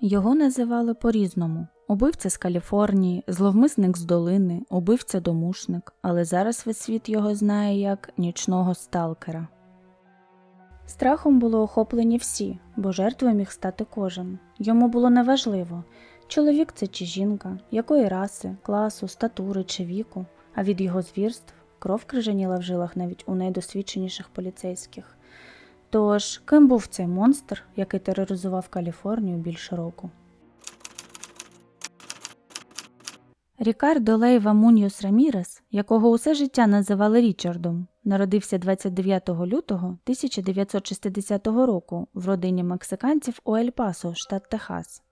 Його називали по-різному: убивця з Каліфорнії, зловмисник з долини, убивця-домушник, але зараз весь світ його знає як нічного сталкера. Страхом було охоплені всі, бо жертвою міг стати кожен. Йому було неважливо, чоловік це чи жінка, якої раси, класу, статури чи віку, а від його звірств кров крижаніла в жилах навіть у найдосвідченіших поліцейських. Тож, ким був цей монстр, який тероризував Каліфорнію більше року? Рікардо Лейва Муньос Рамірес, якого усе життя називали Річардом, народився 29 лютого 1960 року в родині мексиканців у Ель-Пасо, штат Техас.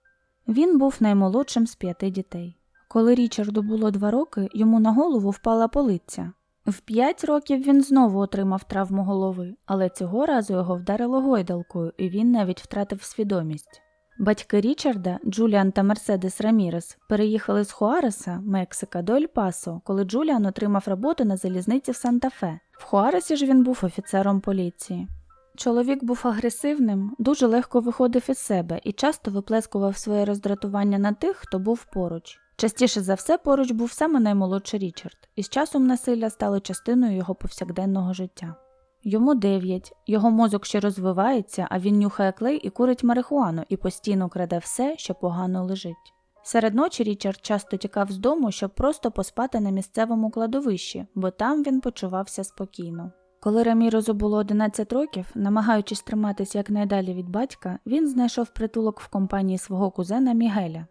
Він був наймолодшим з п'яти дітей. Коли Річарду було два роки, йому на голову впала полиця. В п'ять років він знову отримав травму голови, але цього разу його вдарило гойдалкою, і він навіть втратив свідомість. Батьки Річарда, Джуліан та Мерседес Рамірес, переїхали з Хуареса, Мексика, до Ель-Пасо, коли Джуліан отримав роботу на залізниці в Санта-Фе. В Хуаресі ж він був офіцером поліції. Чоловік був агресивним, дуже легко виходив із себе і часто виплескував своє роздратування на тих, хто був поруч. Частіше за все поруч був саме наймолодший Річард, і з часом насилля стало частиною його повсякденного життя. Йому 9, його мозок ще розвивається, а він нюхає клей і курить марихуану і постійно краде все, що погано лежить. Серед ночі Річард часто тікав з дому, щоб просто поспати на місцевому кладовищі, бо там він почувався спокійно. Коли Рамірозу було 11 років, намагаючись триматися якнайдалі від батька, він знайшов притулок в компанії свого кузена Мігеля.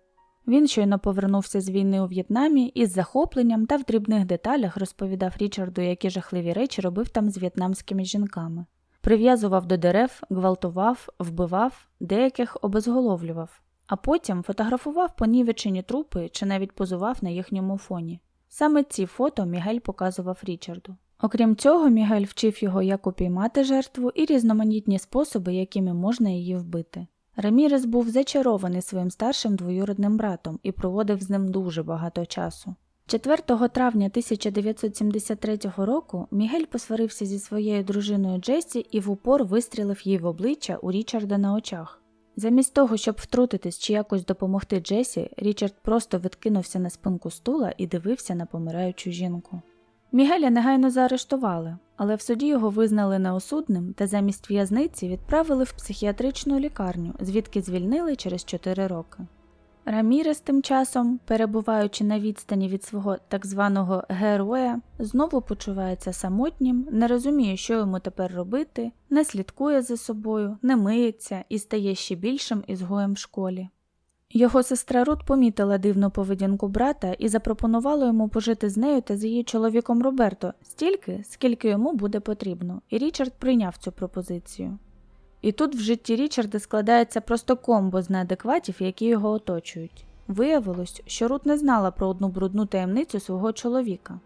Він щойно повернувся з війни у В'єтнамі і з захопленням та в дрібних деталях розповідав Річарду, які жахливі речі робив там з в'єтнамськими жінками. Прив'язував до дерев, гвалтував, вбивав, деяких обезголовлював, а потім фотографував понівечені трупи чи навіть позував на їхньому фоні. Саме ці фото Мігель показував Річарду. Окрім цього, Мігель вчив його, як упіймати жертву і різноманітні способи, якими можна її вбити. Рамірес був зачарований своїм старшим двоюродним братом і проводив з ним дуже багато часу. 4 травня 1973 року Мігель посварився зі своєю дружиною Джесі і в упор вистрілив їй в обличчя у Річарда на очах. Замість того, щоб втрутитись чи якось допомогти Джесі, Річард просто відкинувся на спинку стула і дивився на помираючу жінку. Мігеля негайно заарештували, але в суді його визнали неосудним та замість в'язниці відправили в психіатричну лікарню, звідки звільнили через 4 роки. Рамірес тим часом, перебуваючи на відстані від свого так званого героя, знову почувається самотнім, не розуміє, що йому тепер робити, не слідкує за собою, не миється і стає ще більшим ізгоєм в школі. Його сестра Рут помітила дивну поведінку брата і запропонувала йому пожити з нею та з її чоловіком Роберто стільки, скільки йому буде потрібно, і Річард прийняв цю пропозицію. І тут в житті Річарда складається просто комбо з неадекватів, які його оточують. Виявилось, що Рут не знала про одну брудну таємницю свого чоловіка.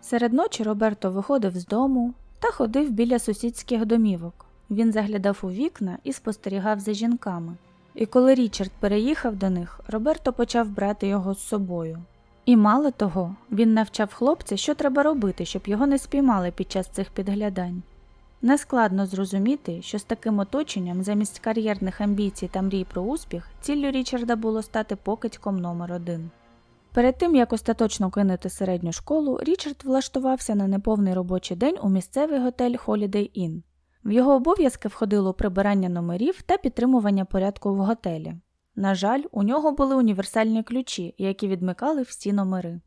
Серед ночі Роберто виходив з дому та ходив біля сусідських домівок. Він заглядав у вікна і спостерігав за жінками. І коли Річард переїхав до них, Роберто почав брати його з собою. І мало того, він навчав хлопця, що треба робити, щоб його не спіймали під час цих підглядань. Нескладно зрозуміти, що з таким оточенням замість кар'єрних амбіцій та мрій про успіх ціллю Річарда було стати покидьком номер один. Перед тим як остаточно кинути середню школу, Річард влаштувався на неповний робочий день у місцевий готель Holiday Inn. В його обов'язки входило прибирання номерів та підтримування порядку в готелі. На жаль, у нього були універсальні ключі, які відмикали всі номери.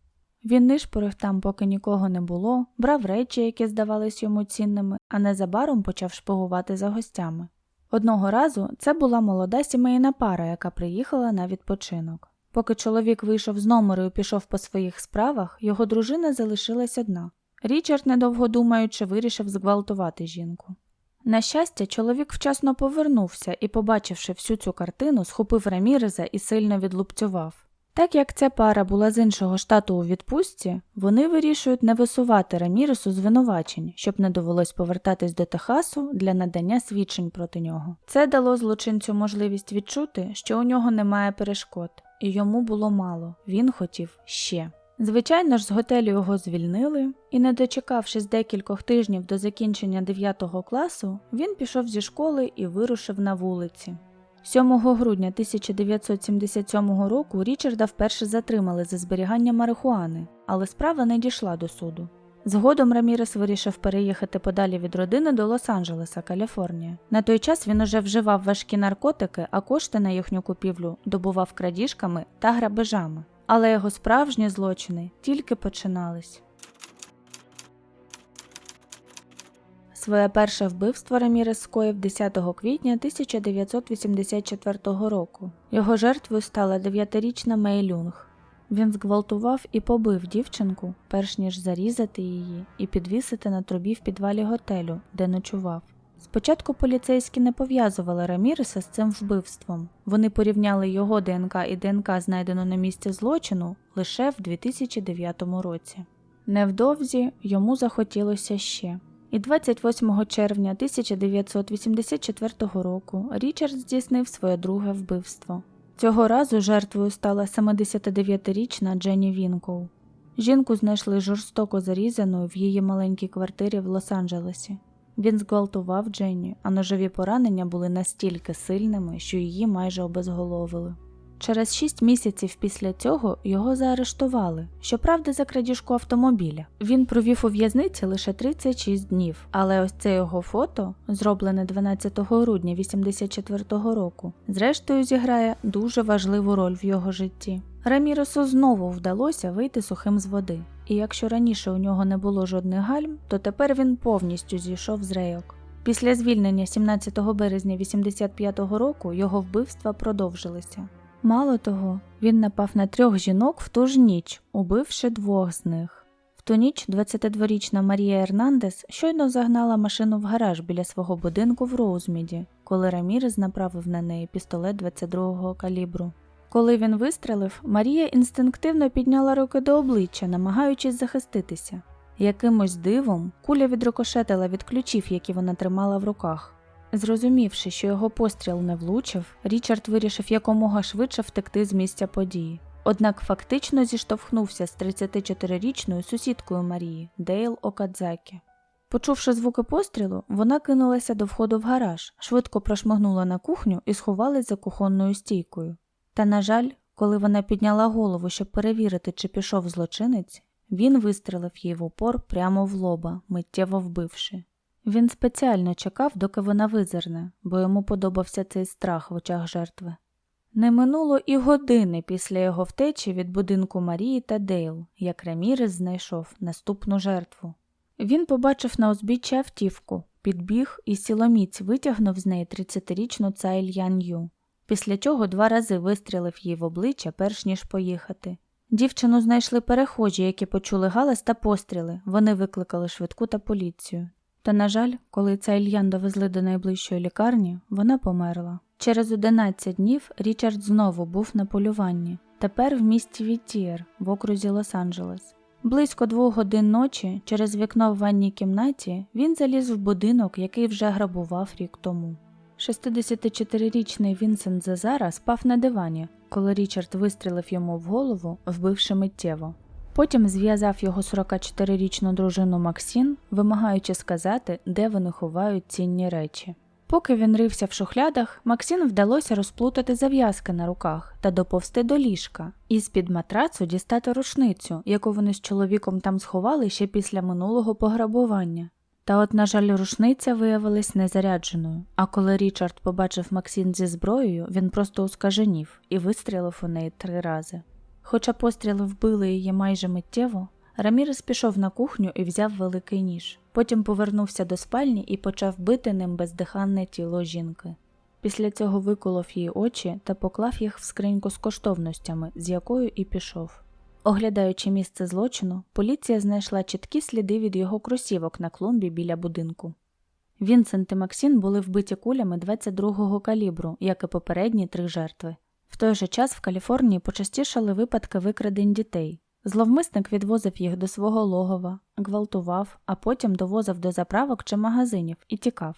Він нишпорив там, поки нікого не було, брав речі, які здавались йому цінними, а незабаром почав шпигувати за гостями. Одного разу це була молода сімейна пара, яка приїхала на відпочинок. Поки чоловік вийшов з номеру і пішов по своїх справах, його дружина залишилась одна. Річард, недовго думаючи, вирішив зґвалтувати жінку. На щастя, чоловік вчасно повернувся і, побачивши всю цю картину, схопив Раміреза і сильно відлупцював. Так як ця пара була з іншого штату у відпустці, вони вирішують не висувати Раміресу звинувачень, щоб не довелось повертатись до Техасу для надання свідчень проти нього. Це дало злочинцю можливість відчути, що у нього немає перешкод, і йому було мало, він хотів ще. Звичайно ж, з готелю його звільнили, і, не дочекавшись декількох тижнів до закінчення 9 класу, він пішов зі школи і вирушив на вулиці. 7 грудня 1977 року Річарда вперше затримали за зберігання марихуани, але справа не дійшла до суду. Згодом Рамірес вирішив переїхати подалі від родини до Лос-Анджелеса, Каліфорнія. На той час він уже вживав важкі наркотики, а кошти на їхню купівлю добував крадіжками та грабежами. Але його справжні злочини тільки починались. Своє перше вбивство Рамірес скоїв 10 квітня 1984 року. Його жертвою стала 9-річна Мей. Він зґвалтував і побив дівчинку, перш ніж зарізати її і підвісити на трубі в підвалі готелю, де ночував. Спочатку поліцейські не пов'язували Раміреса з цим вбивством. Вони порівняли його ДНК і ДНК, знайдену на місці злочину, лише в 2009 році. Невдовзі йому захотілося ще. І 28 червня 1984 року Річард здійснив своє друге вбивство. Цього разу жертвою стала 79-річна Дженні Вінкоу. Жінку знайшли жорстоко зарізаною в її маленькій квартирі в Лос-Анджелесі. Він зґвалтував Дженні, а ножові поранення були настільки сильними, що її майже обезголовили. Через шість місяців після цього його заарештували, щоправда, за крадіжку автомобіля. Він провів у в'язниці лише 36 днів, але ось це його фото, зроблене 12 грудня 84-го року, зрештою зіграє дуже важливу роль в його житті. Раміресу знову вдалося вийти сухим з води, і якщо раніше у нього не було жодних гальм, то тепер він повністю зійшов з рейок. Після звільнення 17 березня 85-го року його вбивства продовжилися. Мало того, він напав на трьох жінок в ту ж ніч, убивши двох з них. В ту ніч 22-річна Марія Ернандес щойно загнала машину в гараж біля свого будинку в Роузміді, коли Рамірес направив на неї пістолет 22-го калібру. Коли він вистрелив, Марія інстинктивно підняла руки до обличчя, намагаючись захиститися. Якимось дивом куля відрикошетила від ключів, які вона тримала в руках. Зрозумівши, що його постріл не влучив, Річард вирішив якомога швидше втекти з місця події. Однак фактично зіштовхнувся з 34-річною сусідкою Марії Дейл Окадзакі. Почувши звуки пострілу, вона кинулася до входу в гараж, швидко прошмигнула на кухню і сховалась за кухонною стійкою. Та, на жаль, коли вона підняла голову, щоб перевірити, чи пішов злочинець, він вистрелив їй в упор прямо в лоба, миттєво вбивши. Він спеціально чекав, доки вона визирне, бо йому подобався цей страх в очах жертви. Не минуло і години після його втечі від будинку Марії та Дейл, як Рамірес знайшов наступну жертву. Він побачив на узбіччі автівку, підбіг і сіломіць витягнув з неї 30-річну Цайль Ян Ю, після чого два рази вистрілив їй в обличчя, перш ніж поїхати. Дівчину знайшли перехожі, які почули галас та постріли. Вони викликали швидку та поліцію. Та, на жаль, коли ця Ільян довезли до найближчої лікарні, вона померла. Через 11 днів Річард знову був на полюванні, тепер в місті Вітієр в окрузі Лос-Анджелес. Близько двох годин ночі, через вікно в ванній кімнаті, він заліз в будинок, який вже грабував рік тому. 64-річний Вінсент Зазара спав на дивані, коли Річард вистрілив йому в голову, вбивши миттєво. Потім зв'язав його 44-річну дружину Максін, вимагаючи сказати, де вони ховають цінні речі. Поки він рився в шухлядах, Максін вдалося розплутати зав'язки на руках та доповзти до ліжка, і з-під матрацу дістати рушницю, яку вони з чоловіком там сховали ще після минулого пограбування. Та от, на жаль, рушниця виявилась незарядженою, а коли Річард побачив Максін зі зброєю, він просто ускаженів і вистрілив у неї три рази. Хоча постріли вбили її майже миттєво, Рамірес пішов на кухню і взяв великий ніж. Потім повернувся до спальні і почав бити ним бездиханне тіло жінки. Після цього виколов її очі та поклав їх в скриньку з коштовностями, з якою і пішов. Оглядаючи місце злочину, поліція знайшла чіткі сліди від його кросівок на клумбі біля будинку. Вінсент і Максін були вбиті кулями 22-го калібру, як і попередні три жертви. В той же час в Каліфорнії почастішали випадки викрадень дітей. Зловмисник відвозив їх до свого логова, гвалтував, а потім довозив до заправок чи магазинів і тікав.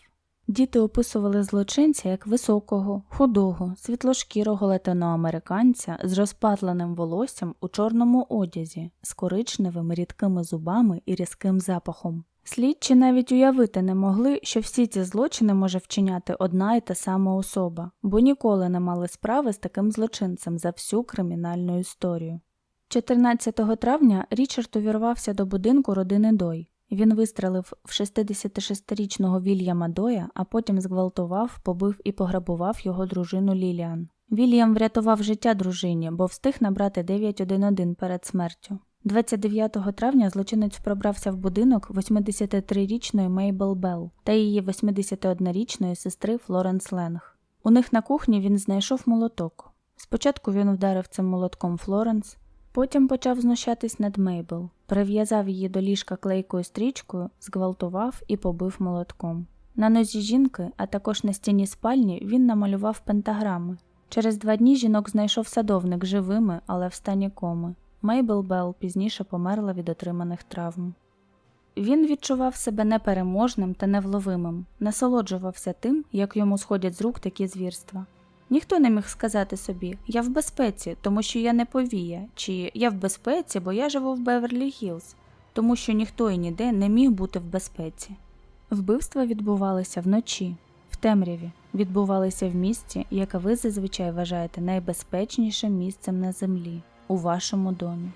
Діти описували злочинця як високого, худого, світлошкірого латиноамериканця з розпатленим волоссям у чорному одязі, з коричневими рідкими зубами і різким запахом. Слідчі навіть уявити не могли, що всі ці злочини може вчиняти одна і та сама особа, бо ніколи не мали справи з таким злочинцем за всю кримінальну історію. 14 травня Річард увірвався до будинку родини Дой. Він вистрелив в 66-річного Вільяма Доя, а потім зґвалтував, побив і пограбував його дружину Ліліан. Вільям врятував життя дружині, бо встиг набрати 911 перед смертю. 29 травня злочинець пробрався в будинок 83-річної Мейбл Белл та її 81-річної сестри Флоренс Ленг. У них на кухні він знайшов молоток. Спочатку він вдарив цим молотком Флоренс, потім почав знущатись над Мейбл, прив'язав її до ліжка клейкою стрічкою, зґвалтував і побив молотком. На нозі жінки, а також на стіні спальні, він намалював пентаграми. Через два дні жінок знайшов садовник живими, але в стані коми. Мейбл Белл пізніше померла від отриманих травм. Він відчував себе непереможним та невловимим, насолоджувався тим, як йому сходять з рук такі звірства. Ніхто не міг сказати собі Я в безпеці, тому що я не повія, чи Я в безпеці, бо я живу в Беверлі Гілз, тому що ніхто і ніде не міг бути в безпеці. Вбивства відбувалися вночі, в темряві, відбувалися в місті, яке ви зазвичай вважаєте найбезпечнішим місцем на землі у вашому домі.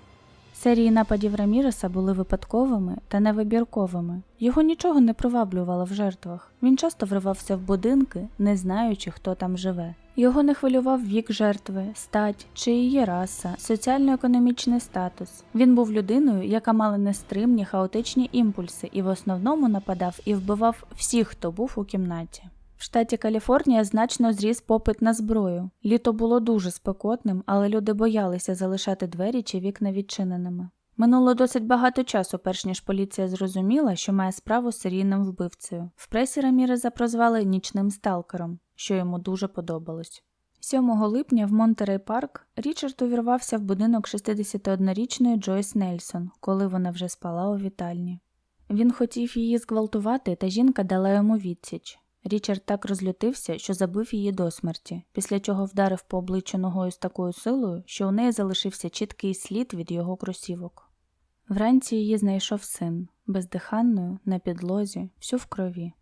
Серії нападів Раміреса були випадковими та невибірковими. Його нічого не приваблювало в жертвах. Він часто вривався в будинки, не знаючи, хто там живе. Його не хвилював вік жертви, стать чи її раса, соціально-економічний статус. Він був людиною, яка мала нестримні хаотичні імпульси і в основному нападав і вбивав всіх, хто був у кімнаті. В штаті Каліфорнія значно зріс попит на зброю. Літо було дуже спекотним, але люди боялися залишати двері чи вікна відчиненими. Минуло досить багато часу, перш ніж поліція зрозуміла, що має справу з серійним вбивцею. В пресі Раміреза прозвали нічним сталкером, що йому дуже подобалось. 7 липня в Монтерей Парк Річард увірвався в будинок 61-річної Джойс Нельсон, коли вона вже спала у вітальні. Він хотів її зґвалтувати, та жінка дала йому відсіч. Річард так розлютився, що забив її до смерті, після чого вдарив по обличчю ногою з такою силою, що у неї залишився чіткий слід від його кросівок. Вранці її знайшов син, бездиханною, на підлозі, всю в крові.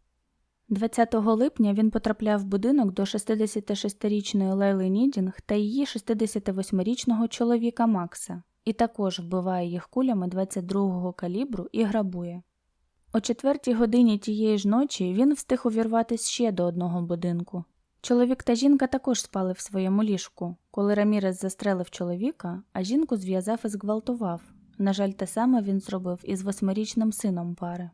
20 липня він потрапляв в будинок до 66-річної Лейли Нідінг та її 68-річного чоловіка Макса, і також вбиває їх кулями 22-го калібру і грабує. О четвертій годині тієї ж ночі він встиг увірватися ще до одного будинку. Чоловік та жінка також спали в своєму ліжку, коли Рамірес застрелив чоловіка, а жінку зв'язав і зґвалтував. На жаль, те саме він зробив із восьмирічним сином пари.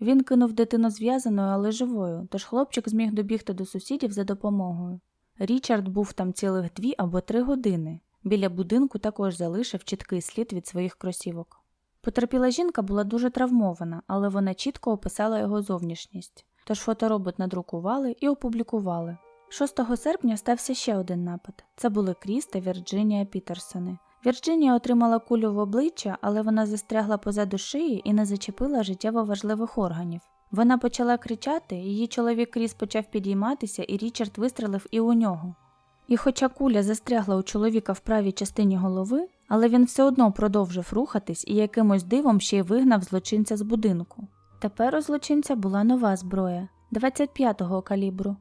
Він кинув дитину зв'язаною, але живою, тож хлопчик зміг добігти до сусідів за допомогою. Річард був там цілих дві або три години. Біля будинку також залишив чіткий слід від своїх кросівок. Потерпіла жінка була дуже травмована, але вона чітко описала його зовнішність. Тож фоторобот надрукували і опублікували. 6 серпня стався ще один напад. Це були Кріс та Вірджинія Пітерсони. Вірджинія отримала кулю в обличчя, але вона застрягла позаду шиї і не зачепила життєво важливих органів. Вона почала кричати, її чоловік Кріс почав підійматися, і Річард вистрелив і у нього. І хоча куля застрягла у чоловіка в правій частині голови, але він все одно продовжив рухатись і якимось дивом ще й вигнав злочинця з будинку. Тепер у злочинця була нова зброя 25-го калібру.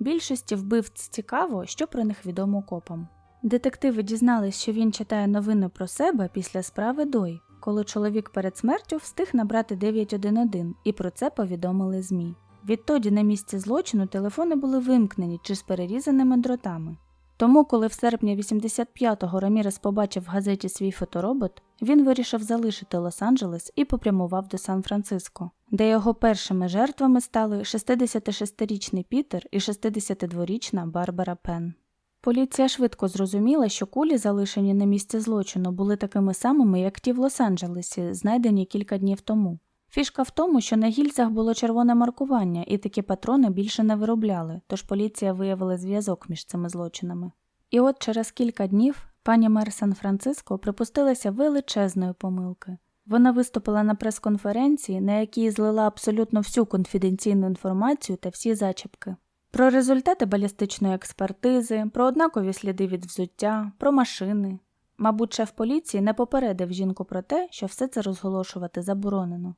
Більшості вбивць цікаво, що про них відомо копам. Детективи дізнались, що він читає новини про себе після справи Дой, коли чоловік перед смертю встиг набрати 911 і про це повідомили ЗМІ. Відтоді на місці злочину телефони були вимкнені чи з перерізаними дротами. Тому, коли в серпні 85-го Рамірес побачив в газеті свій фоторобот, він вирішив залишити Лос-Анджелес і попрямував до Сан-Франциско, де його першими жертвами стали 66-річний Пітер і 62-річна Барбара Пен. Поліція швидко зрозуміла, що кулі, залишені на місці злочину, були такими самими, як ті в Лос-Анджелесі, знайдені кілька днів тому. Фішка в тому, що на гільзах було червоне маркування, і такі патрони більше не виробляли, тож поліція виявила зв'язок між цими злочинами. І от через кілька днів пані мер Сан-Франциско припустилася величезної помилки. Вона виступила на прес-конференції, на якій злила абсолютно всю конфіденційну інформацію та всі зачіпки. Про результати балістичної експертизи, про однакові сліди від взуття, про машини. Мабуть, шеф поліції не попередив жінку про те, що все це розголошувати заборонено.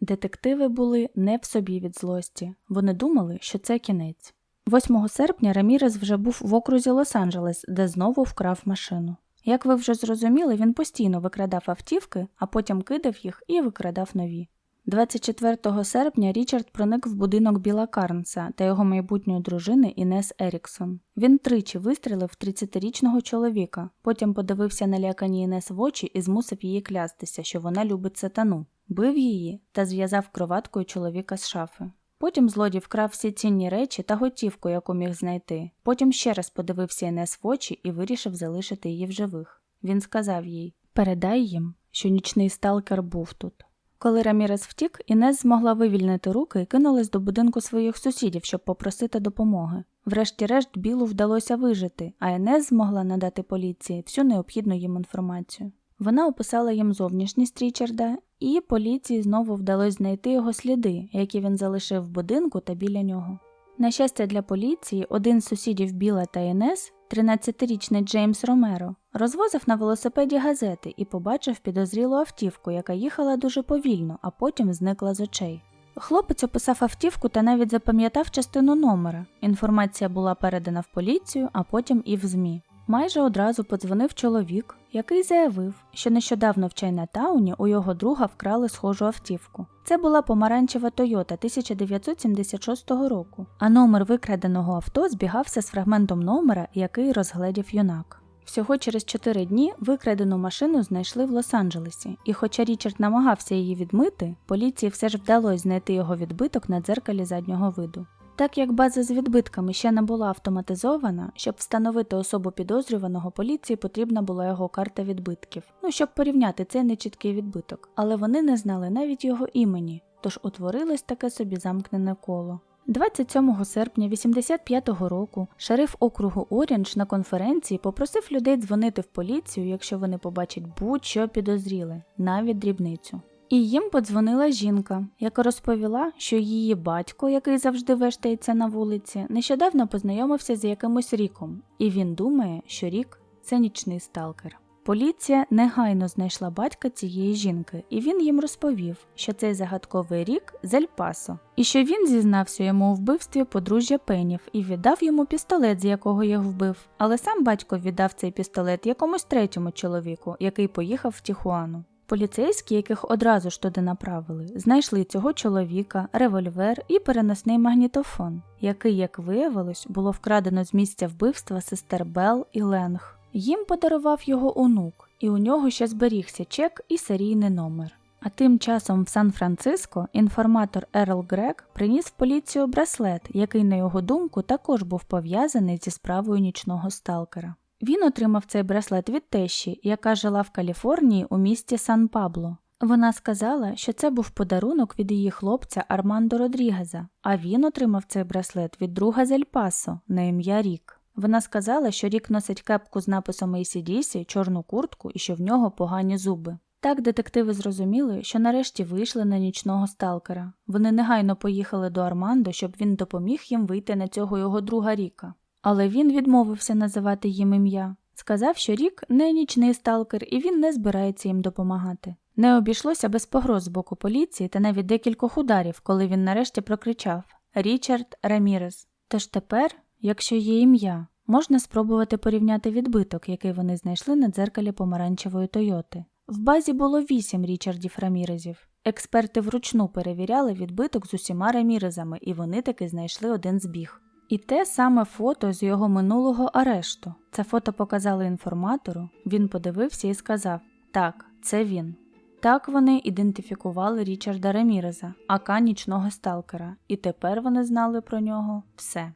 Детективи були не в собі від злості. Вони думали, що це кінець. 8 серпня Рамірес вже був в окрузі Лос-Анджелес, де знову вкрав машину. Як ви вже зрозуміли, він постійно викрадав автівки, а потім кидав їх і викрадав нові. 24 серпня Річард проник в будинок Біла Карнса та його майбутньої дружини Інес Еріксон. Він тричі вистрілив 30-річного чоловіка, потім подивився на лякані Інес в очі і змусив її клястися, що вона любить сатану. Бив її та зв'язав кроваткою чоловіка з шафи. Потім злодій вкрав всі цінні речі та готівку, яку міг знайти. Потім ще раз подивився Інес в очі і вирішив залишити її в живих. Він сказав їй: Передай їм, що нічний сталкер був тут. Коли Рамірес втік, Інес змогла вивільнити руки і кинулась до будинку своїх сусідів, щоб попросити допомоги. Врешті-решт Білу вдалося вижити, а Інес змогла надати поліції всю необхідну їм інформацію. Вона описала їм зовнішність Річарда, і поліції знову вдалося знайти його сліди, які він залишив в будинку та біля нього. На щастя для поліції, один з сусідів Біла та Інес, 13-річний Джеймс Ромеро, розвозив на велосипеді газети і побачив підозрілу автівку, яка їхала дуже повільно, а потім зникла з очей. Хлопець описав автівку та навіть запам'ятав частину номера. Інформація була передана в поліцію, а потім і в ЗМІ. Майже одразу подзвонив чоловік, який заявив, що нещодавно в Чайнатауні у його друга вкрали схожу автівку. Це була помаранчева Тойота 1976 року, а номер викраденого авто збігався з фрагментом номера, який розгледів юнак. Всього через 4 дні викрадену машину знайшли в Лос-Анджелесі, і хоча Річард намагався її відмити, поліції все ж вдалося знайти його відбиток на дзеркалі заднього виду. Так як база з відбитками ще не була автоматизована, щоб встановити особу підозрюваного, поліції потрібна була його карта відбитків, ну щоб порівняти цей нечіткий відбиток, але вони не знали навіть його імені, тож утворилось таке собі замкнене коло. 27 серпня 85-го року шериф округу Оріндж на конференції попросив людей дзвонити в поліцію, якщо вони побачать будь-що підозріле, навіть дрібницю. І їм подзвонила жінка, яка розповіла, що її батько, який завжди вештається на вулиці, нещодавно познайомився з якимось ріком, і він думає, що рік це нічний сталкер. Поліція негайно знайшла батька цієї жінки, і він їм розповів, що цей загадковий рік з Ель-Пасо, і що він зізнався йому у вбивстві подружжя Пенів і віддав йому пістолет, з якого їх вбив. Але сам батько віддав цей пістолет якомусь третьому чоловіку, який поїхав в Тіхуану. Поліцейські, яких одразу ж туди направили, знайшли цього чоловіка, револьвер і переносний магнітофон, який, як виявилось, було вкрадено з місця вбивства сестер Белл і Ленг. Їм подарував його онук, і у нього ще зберігся чек і серійний номер. А тим часом в Сан-Франциско інформатор Ерл Грек приніс в поліцію браслет, який, на його думку, також був пов'язаний зі справою нічного сталкера. Він отримав цей браслет від тещі, яка жила в Каліфорнії у місті Сан Пабло. Вона сказала, що це був подарунок від її хлопця Армандо Родрігеза, а він отримав цей браслет від друга з Ель-Пасо на ім'я Рік. Вона сказала, що Рік носить кепку з написом ACDC, чорну куртку і що в нього погані зуби. Так детективи зрозуміли, що нарешті вийшли на нічного сталкера. Вони негайно поїхали до Армандо, щоб він допоміг їм вийти на цього його друга Ріка. Але він відмовився називати їм ім'я. Сказав, що Рік не нічний сталкер і він не збирається їм допомагати. Не обійшлося без погроз з боку поліції та навіть декількох ударів, коли він нарешті прокричав Річард Рамірес. Тож тепер, якщо є ім'я, можна спробувати порівняти відбиток, який вони знайшли на дзеркалі помаранчевої Тойоти. В базі було вісім Річардів Рамірезів. Експерти вручну перевіряли відбиток з усіма Рамірезами, і вони таки знайшли один збіг. І те саме фото з його минулого арешту. Це фото показали інформатору. Він подивився і сказав: Так, це він. Так вони ідентифікували Річарда Реміреза, ака нічного сталкера, і тепер вони знали про нього все.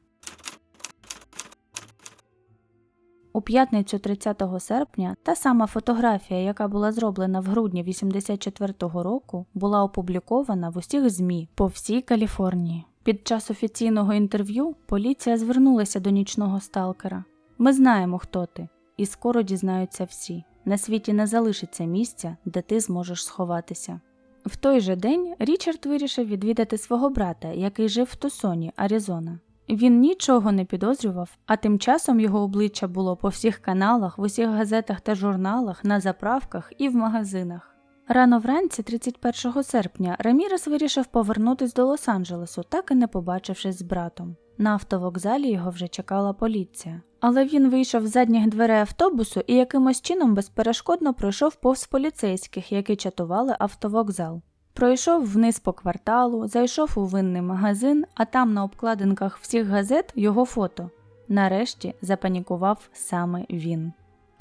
У п'ятницю 30 серпня та сама фотографія, яка була зроблена в грудні 84-го року, була опублікована в усіх ЗМІ по всій Каліфорнії. Під час офіційного інтерв'ю поліція звернулася до нічного сталкера. Ми знаємо, хто ти, і скоро дізнаються всі. На світі не залишиться місця, де ти зможеш сховатися. В той же день Річард вирішив відвідати свого брата, який жив в Тусоні, Аризона. Він нічого не підозрював, а тим часом його обличчя було по всіх каналах, в усіх газетах та журналах, на заправках і в магазинах. Рано вранці, 31 серпня, Рамірес вирішив повернутись до Лос-Анджелесу, так і не побачившись з братом. На автовокзалі його вже чекала поліція. Але він вийшов з задніх дверей автобусу і якимось чином безперешкодно пройшов повз поліцейських, які чатували автовокзал. Пройшов вниз по кварталу, зайшов у винний магазин, а там на обкладинках всіх газет його фото. Нарешті запанікував саме він.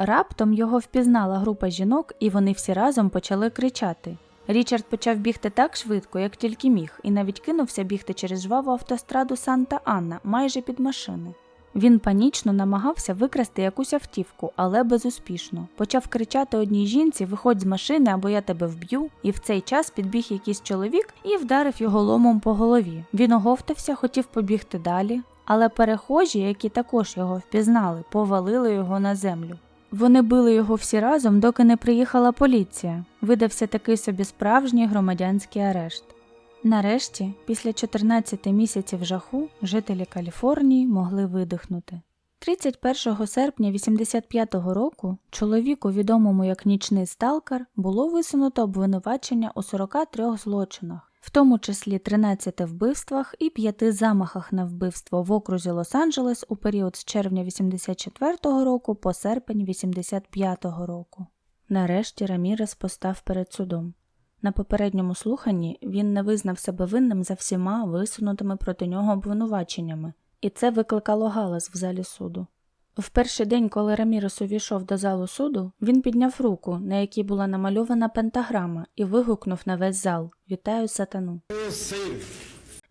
Раптом його впізнала група жінок, і вони всі разом почали кричати. Річард почав бігти так швидко, як тільки міг, і навіть кинувся бігти через жваву автостраду Санта Анна майже під машини. Він панічно намагався викрасти якусь автівку, але безуспішно. Почав кричати одній жінці: Виходь з машини, або я тебе вб'ю. І в цей час підбіг якийсь чоловік і вдарив його ломом по голові. Він оговтався, хотів побігти далі, але перехожі, які також його впізнали, повалили його на землю. Вони били його всі разом, доки не приїхала поліція. Видався такий собі справжній громадянський арешт. Нарешті, після 14 місяців жаху, жителі Каліфорнії могли видихнути. 31 серпня 85-го року чоловіку, відомому як нічний сталкер, було висунуто обвинувачення у 43 злочинах, в тому числі 13 вбивствах і 5 замахах на вбивство в окрузі Лос-Анджелес у період з червня 84-го року по серпень 85-го року. Нарешті Рамірес постав перед судом. На попередньому слуханні він не визнав себе винним за всіма висунутими проти нього обвинуваченнями, і це викликало галас в залі суду. В перший день, коли Рамірес увійшов до залу суду, він підняв руку, на якій була намальована пентаграма, і вигукнув на весь зал Вітаю сатану.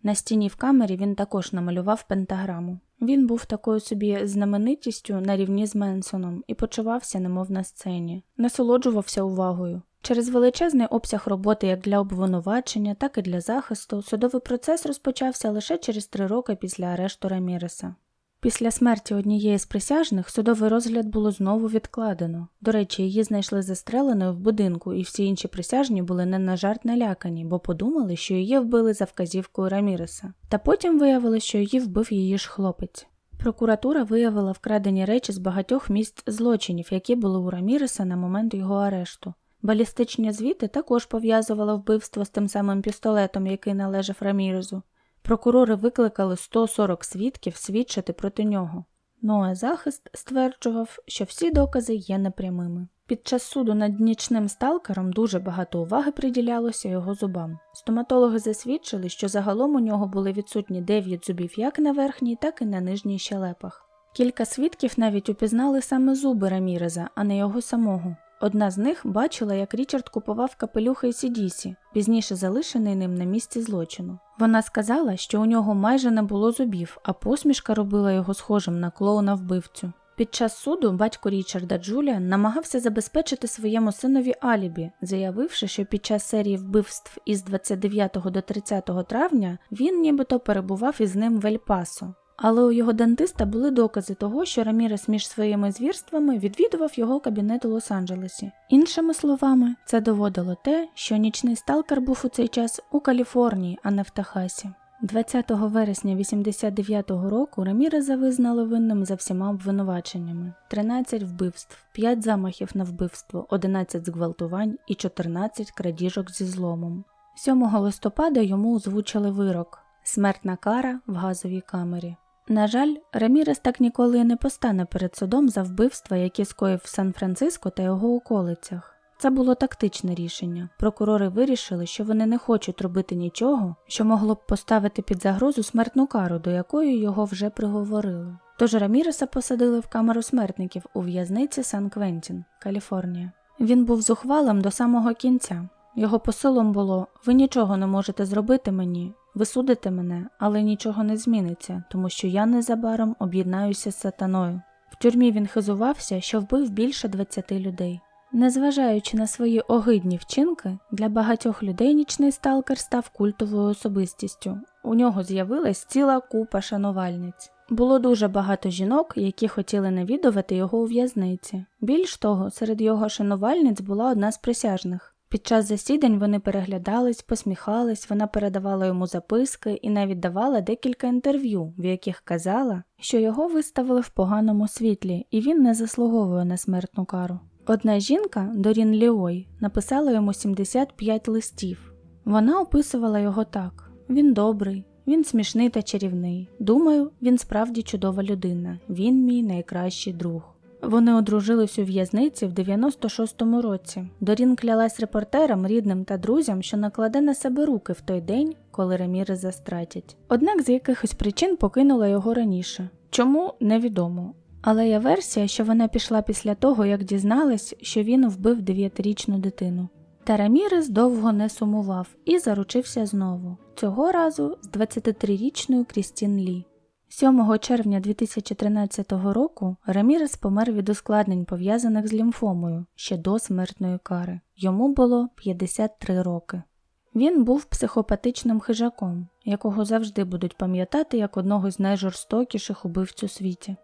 На стіні в камері він також намалював пентаграму. Він був такою собі знаменитістю на рівні з Менсоном і почувався, немов на сцені, насолоджувався увагою. Через величезний обсяг роботи як для обвинувачення, так і для захисту судовий процес розпочався лише через три роки після арешту Раміреса. Після смерті однієї з присяжних судовий розгляд було знову відкладено. До речі, її знайшли застреленою в будинку, і всі інші присяжні були не на жарт налякані, бо подумали, що її вбили за вказівкою Раміреса. Та потім виявили, що її вбив її ж хлопець. Прокуратура виявила вкрадені речі з багатьох місць злочинів, які були у Раміреса на момент його арешту. Балістичні звіти також пов'язували вбивство з тим самим пістолетом, який належав Рамірезу. Прокурори викликали 140 свідків свідчити проти нього. Ну а захист стверджував, що всі докази є непрямими. Під час суду над нічним сталкером дуже багато уваги приділялося його зубам. Стоматологи засвідчили, що загалом у нього були відсутні 9 зубів як на верхній, так і на нижній щелепах. Кілька свідків навіть упізнали саме зуби Раміреза, а не його самого. Одна з них бачила, як Річард купував капелюха і сідісі, пізніше залишений ним на місці злочину. Вона сказала, що у нього майже не було зубів, а посмішка робила його схожим на клоуна вбивцю. Під час суду батько Річарда Джуліан намагався забезпечити своєму синові алібі, заявивши, що під час серії вбивств із 29 до 30 травня він нібито перебував із ним в Ель-Пасо. Але у його дантиста були докази того, що Рамірес між своїми звірствами відвідував його кабінет у Лос-Анджелесі. Іншими словами, це доводило те, що нічний сталкер був у цей час у Каліфорнії, а не в Техасі. 20 вересня 89-го року Раміреза визнали винним за всіма обвинуваченнями: 13 вбивств, 5 замахів на вбивство, 11 зґвалтувань і 14 крадіжок зі зломом. 7 листопада йому озвучили вирок смертна кара в газовій камері. На жаль, Рамірес так ніколи і не постане перед судом за вбивства, які скоїв в Сан-Франциско та його околицях. Це було тактичне рішення. Прокурори вирішили, що вони не хочуть робити нічого, що могло б поставити під загрозу смертну кару, до якої його вже приговорили. Тож Раміреса посадили в камеру смертників у в'язниці Сан-Квентін, Каліфорнія. Він був зухвалим до самого кінця. Його посилом було: ви нічого не можете зробити мені, ви судите мене, але нічого не зміниться, тому що я незабаром об'єднаюся з сатаною. В тюрмі він хизувався, що вбив більше 20 людей. Незважаючи на свої огидні вчинки, для багатьох людей нічний сталкер став культовою особистістю. У нього з'явилась ціла купа шанувальниць. Було дуже багато жінок, які хотіли навідувати його у в'язниці. Більш того, серед його шанувальниць була одна з присяжних. Під час засідань вони переглядались, посміхались, вона передавала йому записки і навіть давала декілька інтерв'ю, в яких казала, що його виставили в поганому світлі і він не заслуговує на смертну кару. Одна жінка, Дорін Ліой, написала йому 75 листів. Вона описувала його так: він добрий, він смішний та чарівний. Думаю, він справді чудова людина. Він мій найкращий друг. Вони одружились у в'язниці в 96-му році. Дорін клялась репортерам, рідним та друзям, що накладе на себе руки в той день, коли Реміреза стратять. Однак з якихось причин покинула його раніше. Чому невідомо. Але є версія, що вона пішла після того, як дізналась, що він вбив дев'ятирічну дитину. Та Рамірес довго не сумував і заручився знову. Цього разу з 23-річною Крістін Лі. 7 червня 2013 року Рамірес помер від ускладнень, пов'язаних з лімфомою ще до смертної кари. Йому було 53 роки. Він був психопатичним хижаком, якого завжди будуть пам'ятати як одного з найжорстокіших убивць у світі.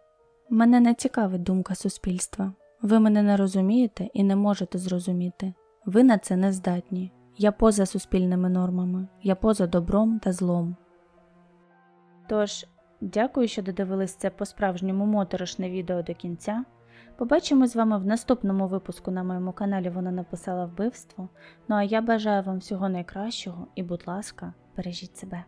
Мене не цікавить думка суспільства. Ви мене не розумієте і не можете зрозуміти. Ви на це не здатні. Я поза суспільними нормами, я поза добром та злом. Тож, дякую, що додивились це по-справжньому моторошне відео до кінця. Побачимо з вами в наступному випуску на моєму каналі Вона написала вбивство. Ну а я бажаю вам всього найкращого і, будь ласка, бережіть себе.